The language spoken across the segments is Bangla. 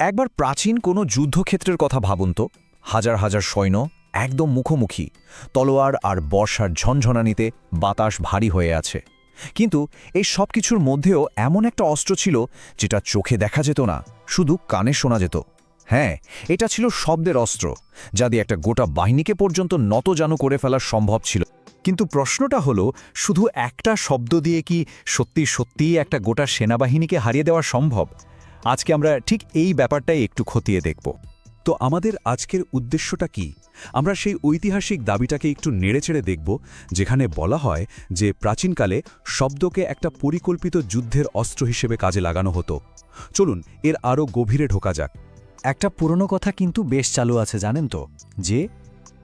একবার প্রাচীন কোনো যুদ্ধক্ষেত্রের কথা ভাবুন তো। হাজার হাজার সৈন্য একদম মুখোমুখি, তলোয়ার আর বর্ষার ঝনঝনানিতে বাতাস ভারী হয়ে আছে। কিন্তু এই সব কিছুর মধ্যেও এমন একটা অস্ত্র ছিল যেটা চোখে দেখা যেত না, শুধু কানে শোনা যেত। হ্যাঁ এটা ছিল শব্দের অস্ত্র, যা দিয়ে একটা গোটা বাহিনীকে পর্যন্ত নতজানু করে ফেলা সম্ভব ছিল। কিন্তু প্রশ্নটা হলো, শুধু একটা শব্দ দিয়ে কি সত্যি সত্যিই একটা গোটা সেনাবাহিনীকে হারিয়ে দেওয়া সম্ভব? আজকে আমরা ঠিক এই ব্যাপারটাই একটু খতিয়ে দেখব। তো আমাদের আজকের উদ্দেশ্যটা কি? আমরা সেই ঐতিহাসিক দাবিটাকে একটু নেড়েচেড়ে দেখব, যেখানে বলা হয় যে প্রাচীনকালে শব্দকে একটা পরিকল্পিত যুদ্ধের অস্ত্র হিসেবে কাজে লাগানো হতো। চলুন, এর আরও গভীরে ঢোকা যাক। একটা পুরনো কথা কিন্তু বেশ চালু আছে, জানেন তো, যে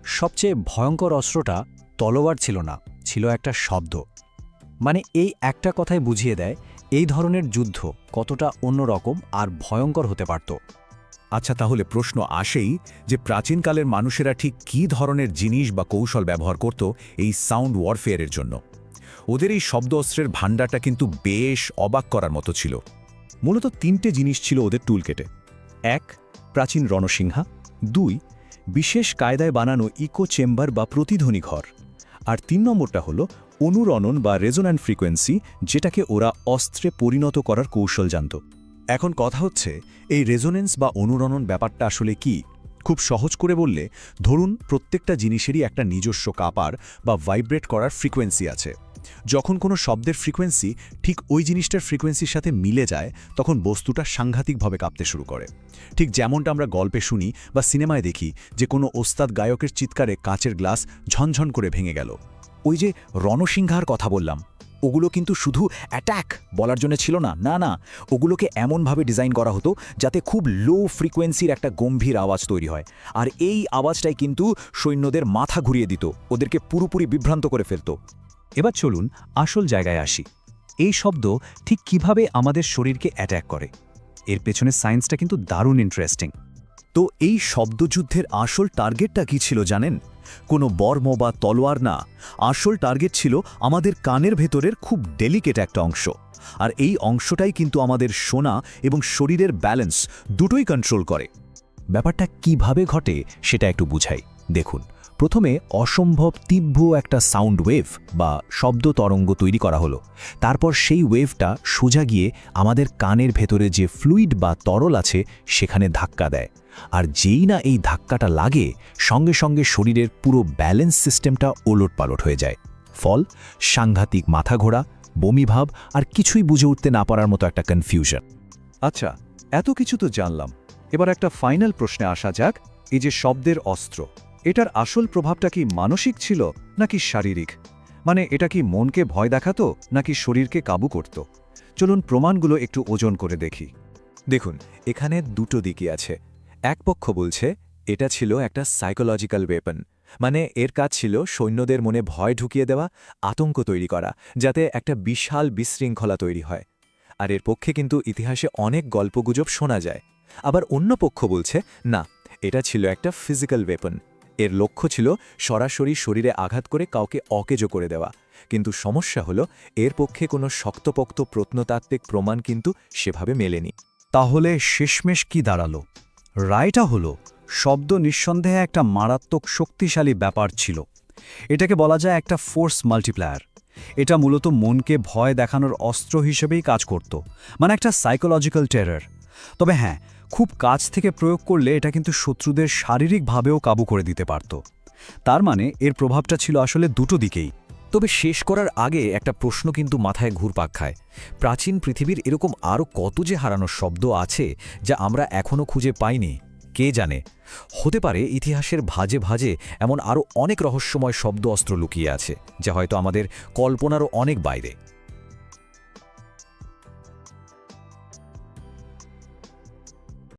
সবচেয়ে ভয়ঙ্কর অস্ত্রটা তলোয়ার ছিল না, ছিল একটা শব্দ। মানে এই একটা কথাই বুঝিয়ে দেয় এই ধরনের যুদ্ধ কতটা অন্যরকম আর ভয়ঙ্কর হতে পারত? আচ্ছা তাহলে প্রশ্ন আসেই যে প্রাচীনকালের মানুষেরা ঠিক কী ধরনের জিনিস বা কৌশল ব্যবহার করত এই সাউন্ড ওয়ারফেয়ারের জন্য? ওদের এই শব্দ অস্ত্রের ভাণ্ডারটা কিন্তু বেশ অবাক করার মতো ছিল। মূলত তিনটে জিনিস ছিল ওদের টুলকেটে। এক, প্রাচীন রণসিংহা। দুই, বিশেষ কায়দায় বানানো ইকো চেম্বার বা প্রতিধ্বনি ঘর। আর তিন নম্বরটা হলো অনুরণন বা রেজোন্যান্ট ফ্রিকোয়েন্সি যেটাকে ওরা অস্ত্রে পরিণত করার কৌশল জানত। এখন কথা হচ্ছে, এই রেজোনেন্স বা অনুরণন ব্যাপারটা আসলে কি? খুব সহজ করে বললে, ধরুন প্রত্যেকটা জিনিসেরই একটা নিজস্ব কাপার বা ভাইব্রেট করার ফ্রিকোয়েন্সি আছে। যখন কোনো শব্দের ফ্রিকোয়েন্সি ঠিক ওই জিনিসটার ফ্রিকোয়েন্সির সাথে মিলে যায়, তখন বস্তুটা সাংঘাতিকভাবে কাঁপতে শুরু করে। ঠিক যেমনটা আমরা গল্পে শুনি বা সিনেমায় দেখি, যে কোনো ওস্তাদ গায়কের চিৎকারে কাঁচের গ্লাস ঝনঝন করে ভেঙে গেল। ওই যে রণসিংহার কথা বললাম, ওগুলো কিন্তু শুধু অ্যাট্যাক বলার জন্য ছিল না না না, ওগুলোকে এমনভাবে ডিজাইন করা হতো যাতে খুব লো ফ্রিকোয়েন্সির একটা গম্ভীর আওয়াজ তৈরি হয়। আর এই আওয়াজটাই কিন্তু সৈন্যদের মাথা ঘুরিয়ে দিত, ওদেরকে পুরোপুরি বিভ্রান্ত করে ফেলত। এবার চলুন আসল জায়গায় আসি। এই শব্দ ঠিক কীভাবে আমাদের শরীরকে অ্যাট্যাক করে? এর পেছনে সায়েন্সটা কিন্তু দারুণ ইন্টারেস্টিং তো এই শব্দযুদ্ধের আসল টার্গেটটা কি ছিল জানেন? কোনো বর্ম বা তলোয়ার না। আসল টার্গেট ছিল আমাদের কানের ভেতরের খুব ডেলিকেট একটা অংশ। আর এই অংশটাই কিন্তু আমাদের সোনা এবং শরীরের ব্যালেন্স দুটোই কন্ট্রোল করে। ব্যাপারটা কীভাবে ঘটে সেটা একটু বুঝাই। দেখুন, প্রথমে অসম্ভব তীব্র একটা সাউন্ড ওয়েভ বা শব্দ তরঙ্গ তৈরি করা হলো। তারপর সেই ওয়েভটা সোজা গিয়ে আমাদের কানের ভেতরে যে ফ্লুইড বা তরল আছে সেখানে ধাক্কা দেয়। আর যেই না এই ধাক্কাটা লাগে, সঙ্গে সঙ্গে শরীরের পুরো ব্যালেন্স সিস্টেমটা ওলটপালট হয়ে যায়। ফল, সাংঘাতিক মাথা ঘোরা বমিভাব আর কিছুই বুঝে উঠতে না পারার মতো একটা কনফিউশন আচ্ছা এত কিছু তো জানলাম। এবার একটা ফাইনাল প্রশ্নে আসা যাক, এই যে শব্দের অস্ত্র। এটার আসল প্রভাবটা কি মানসিক ছিল নাকি শারীরিক? মানে এটা কি মনকে ভয় দেখাতো নাকি শরীরকে কাবু করত? চলুন প্রমাণগুলো একটু ওজন করে দেখি। দেখুন, এখানে দুটো দিকই আছে। এক পক্ষ বলছে, এটা ছিল একটা সাইকোলজিক্যাল ওয়েপন মানে এর কাজ ছিল সৈন্যদের মনে ভয় ঢুকিয়ে দেওয়া, আতঙ্ক তৈরি করা, যাতে একটা বিশাল বিশৃঙ্খলা তৈরি হয়। আর এর পক্ষে কিন্তু ইতিহাসে অনেক গল্পগুজব শোনা যায়। আবার অন্য পক্ষ বলছে, না, এটা ছিল একটা ফিজিক্যাল ওয়েপন এর লক্ষ্য ছিল সরাসরি শরীরে আঘাত করে কাউকে অকেজো করে দেওয়া। কিন্তু সমস্যা হলো, এর পক্ষে কোনো শক্তপোক্ত প্রত্নতাত্ত্বিক প্রমাণ কিন্তু সেভাবে মেলেনি। তাহলে শেষমেশ কি দাঁড়াল? রায়টা হলো, শব্দ নিঃসন্দেহে একটা মারাত্মক শক্তিশালী ব্যাপার ছিল। এটাকে বলা যায় একটা ফোর্স মাল্টিপ্লায়ার। এটা মূলত মনকে ভয় দেখানোর অস্ত্র হিসেবেই কাজ করত মানে একটা সাইকোলজিক্যাল টেরার। তবে হ্যাঁ খুব কাছ থেকে প্রয়োগ করলে এটা কিন্তু শত্রুদের শারীরিকভাবেও কাবু করে দিতে পারত। তার মানে এর প্রভাবটা ছিল আসলে দুটো দিকেই। তবে শেষ করার আগে একটা প্রশ্ন কিন্তু মাথায় ঘুরপাক খায়। প্রাচীন পৃথিবীর এরকম আরও কত যে হারানোর শব্দ আছে যা আমরা এখনও খুঁজে পাইনি, কে জানে? হতে পারে ইতিহাসের ভাজে ভাজে এমন আরও অনেক রহস্যময় শব্দ অস্ত্র লুকিয়ে আছে, যা হয়তো আমাদের কল্পনারও অনেক বাইরে।